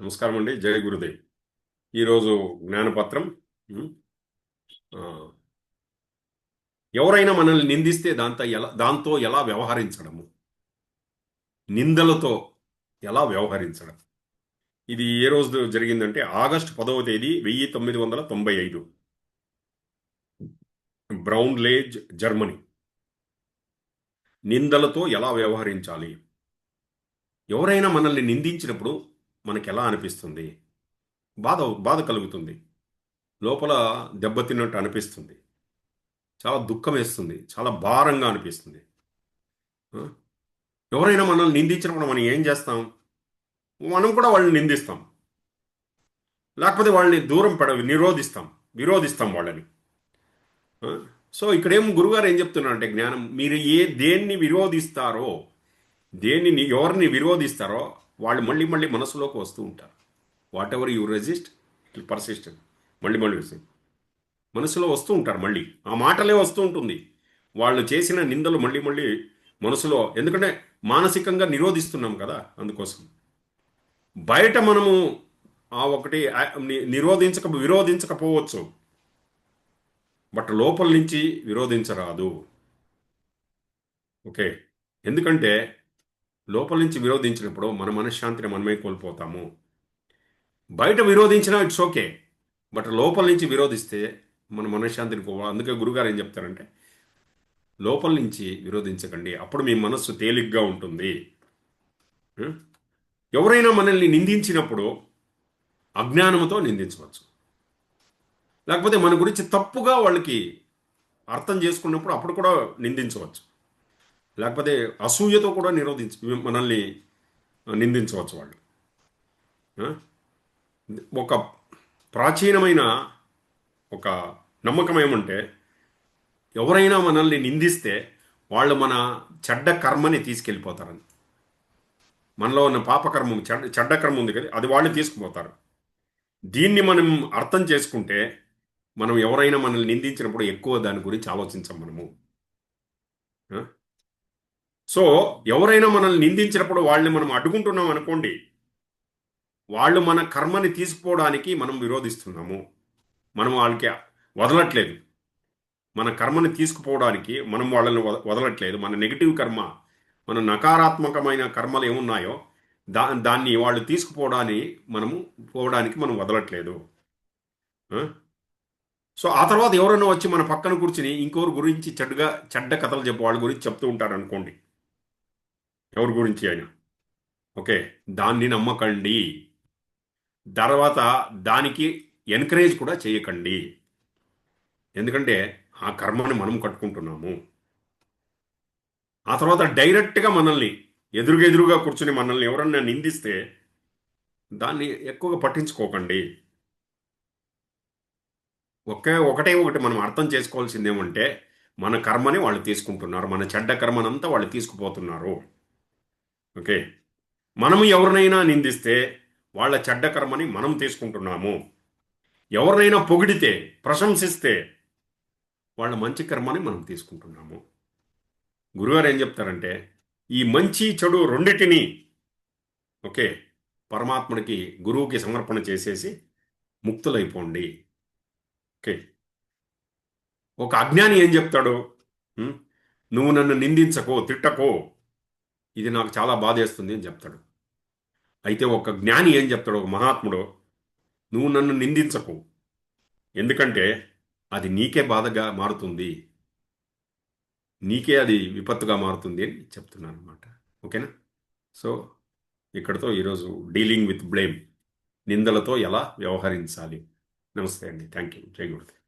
నమస్కారం అండి. జయ గురుదేవ్. ఈరోజు జ్ఞానపత్రం ఎవరైనా మనల్ని నిందిస్తే దాంతో ఎలా దాంతో ఎలా వ్యవహరించడము? నిందలతో ఎలా వ్యవహరించడం? ఇది ఏ రోజు జరిగిందంటే ఆగస్ట్ పదవ తేదీ వెయ్యి తొమ్మిది వందల తొంభై ఐదు. బ్రౌన్ లేజ్ జర్మనీ. నిందలతో ఎలా వ్యవహరించాలి? ఎవరైనా మనల్ని నిందించినప్పుడు మనకి ఎలా అనిపిస్తుంది? బాధ బాధ కలుగుతుంది. లోపల దెబ్బతిన్నట్టు అనిపిస్తుంది. చాలా దుఃఖం వేస్తుంది. చాలా భారంగా అనిపిస్తుంది. ఎవరైనా మనల్ని నిందించినప్పుడు మనం ఏం చేస్తాం? మనం కూడా వాళ్ళని నిందిస్తాం. లేకపోతే వాళ్ళని దూరం పెడ నిరోధిస్తాం. విరోధిస్తాం వాళ్ళని. సో ఇక్కడేం గురుగారు ఏం చెప్తున్నారంటే జ్ఞానం మీరు ఏ దేన్ని విరోధిస్తారో దేన్ని ఎవరిని విరోధిస్తారో వాళ్ళు మళ్ళీ మళ్ళీ మనసులోకి వస్తూ ఉంటారు. Whatever you resist it persist మళ్ళీ మళ్ళీ వస్తుంది మనసులో వస్తూ ఉంటారు మళ్ళీ. ఆ మాటలే వస్తూ ఉంటుంది. వాళ్ళు చేసిన నిందలు మళ్ళీ మళ్ళీ మనసులో ఎందుకంటే మానసికంగా నిరోధిస్తున్నాం కదా అందుకోసం. బయట మనము ఆ ఒకటి ని- నిరోధించక విరోధించకపోవచ్చు. బట్ లోపల నుంచి విరోధించరాదు. ఓకే? ఎందుకంటే లోపల నుంచి విరోధించినప్పుడు మన మనశ్శాంతిని మనమే కోల్పోతాము. బయట విరోధించినా ఇట్స్ ఓకే. బట్ లోపల నుంచి విరోధిస్తే మన మనశ్శాంతిని కో అందుకే గురుగారు ఏం చెప్తారంటే లోపల నుంచి విరోధించకండి. అప్పుడు మీ మనస్సు తేలిగ్గా ఉంటుంది. ఎవరైనా మనల్ని నిందించినప్పుడు అజ్ఞానంతో నిందించవచ్చు. లేకపోతే మన గురించి తప్పుగా వాళ్ళకి అర్థం చేసుకున్నప్పుడు అప్పుడు కూడా నిందించవచ్చు. లేకపోతే అసూయతో కూడా నిరోధించ మనల్ని నిందించవచ్చు వాళ్ళు. ఒక ప్రాచీనమైన ఒక నమ్మకం ఏమంటే ఎవరైనా మనల్ని నిందిస్తే వాళ్ళు మన చెడ్డ కర్మని తీసుకెళ్ళిపోతారని. మనలో ఉన్న పాపకర్మం చెడ్డ చెడ్డ కర్మ ఉంది కదా అది వాళ్ళు తీసుకుపోతారు. దీన్ని మనం అర్థం చేసుకుంటే మనం ఎవరైనా మనల్ని నిందించినప్పుడు ఎక్కువ దాని గురించి ఆలోచించాం మనము. సో ఎవరైనా మనల్ని నిందించినప్పుడు వాళ్ళని మనం అడ్డుకుంటున్నాం అనుకోండి వాళ్ళు మన కర్మని తీసుకోవడానికి మనం విరోధిస్తున్నాము. మనం వాళ్ళకి వదలట్లేదు. మన కర్మని తీసుకుపోవడానికి మనం వాళ్ళని వదలట్లేదు. మన నెగిటివ్ కర్మ మన నకారాత్మకమైన కర్మలు ఏమున్నాయో దా దాన్ని వాళ్ళు తీసుకుపోవడానికి మనము పోవడానికి మనం వదలట్లేదు. సో ఆ తర్వాత ఎవరైనా వచ్చి మన పక్కన కూర్చుని ఇంకోరు గురించి చెడ్డగా చెడ్డ కథలు చెప్పి వాళ్ళ గురించి చెప్తూ ఉంటారు అనుకోండి ఎవరి గురించి అయినా. ఓకే దాన్ని నమ్మకండి. తర్వాత దానికి ఎన్కరేజ్ కూడా చేయకండి. ఎందుకంటే ఆ కర్మని మనం కట్టుకుంటున్నాము. ఆ తర్వాత డైరెక్ట్గా మనల్ని ఎదురుగెదురుగా కూర్చుని మనల్ని ఎవరన్నా నిందిస్తే దాన్ని ఎక్కువగా పట్టించుకోకండి. ఒకే ఒకటే ఒకటి మనం అర్థం చేసుకోవాల్సింది ఏమంటే మన కర్మని వాళ్ళు తీసుకుంటున్నారు మన చెడ్డ కర్మనంతా వాళ్ళు తీసుకుపోతున్నారు. ఓకే. మనము ఎవరినైనా నిందిస్తే వాళ్ళ చెడ్డ కర్మని మనం తీసుకుంటున్నాము. ఎవరినైనా పొగిడితే ప్రశంసిస్తే వాళ్ళ మంచి కర్మని మనం తీసుకుంటున్నాము. గురుగారు ఏం చెప్తారంటే ఈ మంచి చెడు రెండిటిని ఓకే పరమాత్మడికి గురువుకి సమర్పణ చేసేసి ముక్తులైపోండి. ఓకే. ఒక అజ్ఞాని ఏం చెప్తాడు? నువ్వు నన్ను నిందించకో తిట్టకో ఇది నాకు చాలా బాధేస్తుంది అని చెప్తాడు. అయితే ఒక జ్ఞాని ఏం చెప్తాడు? ఒక మహాత్ముడు నువ్వు నన్ను నిందించకు. ఎందుకంటే అది నీకే బాధగా మారుతుంది. నీకే అది విపత్తుగా మారుతుంది అని చెప్తున్నాను అనమాట ఓకేనా? సో ఇక్కడతో ఈరోజు డీలింగ్ విత్ బ్లేమ్. నిందలతో ఎలా వ్యవహరించాలి? నమస్తే అండి. థ్యాంక్ యూ జై గురుదేవ్.